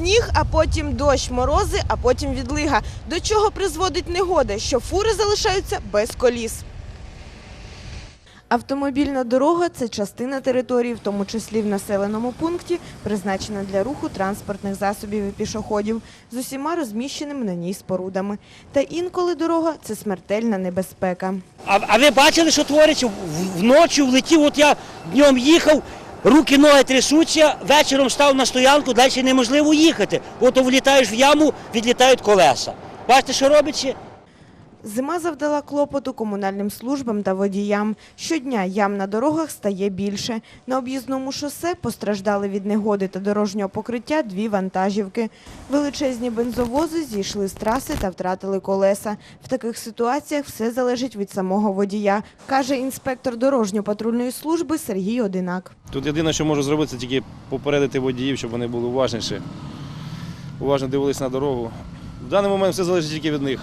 сніг, а потім дощ, морози, а потім відлига. До чого призводить негода, що фури залишаються без коліс. Автомобільна дорога це частина території, в тому числі в населеному пункті, призначена для руху транспортних засобів і пішоходів з усіма розміщеними на ній спорудами. Та інколи дорога це смертельна небезпека. А, ви бачили, що твориться? Вночі влетів, от я днем їхав, руки, ноги трясуться, вечором став на стоянку, далі неможливо їхати. От влітаєш в яму, відлітають колеса. Бачите, що робиться? Зима завдала клопоту комунальним службам та водіям. Щодня ям на дорогах стає більше. На об'їзному шосе постраждали від негоди та дорожнього покриття дві вантажівки. Величезні бензовози зійшли з траси та втратили колеса. В таких ситуаціях все залежить від самого водія, каже інспектор дорожньо-патрульної служби Сергій Одинак. Тут єдине, що можу зробити, це тільки попередити водіїв, щоб вони були уважніші, уважно дивились на дорогу. В даний момент все залежить тільки від них.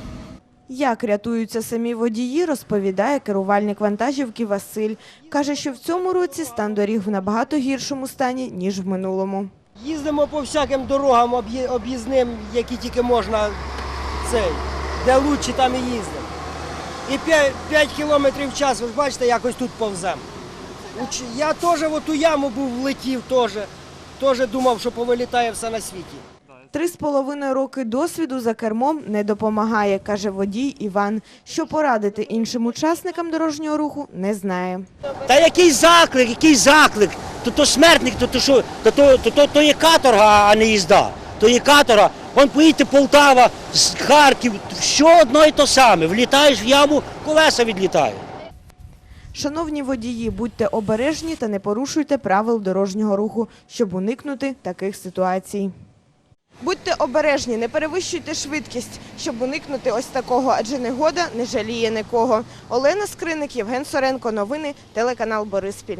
Як рятуються самі водії, розповідає керувальник вантажівки Василь. Каже, що в цьому році стан доріг в набагато гіршому стані, ніж в минулому. Їздимо по всяким дорогам об'ї- об'їзним, які тільки можна цей, де лучше, там і їздимо. І 5, 5 кілометрів в час, ви ж бачите, якось тут повземо. Я теж в ту яму був, влетів теж. Теж думав, що повилітає все на світі. Три з половиною роки досвіду за кермом не допомагає, каже водій Іван. Що порадити іншим учасникам дорожнього руху, не знає. Та який заклик, який заклик? То то смертник, то то що, то, то, то, то, то є каторга, а не їзда. То є каторга. Вон поїдьте Полтава, Харків, що одно і то саме. Влітаєш в яму, колеса відлітають. Шановні водії, будьте обережні та не порушуйте правил дорожнього руху, щоб уникнути таких ситуацій. Будьте обережні, не перевищуйте швидкість, щоб уникнути ось такого, адже негода не жаліє нікого. Олена Скриник, Євген Соренко. Новини, телеканал Бориспіль.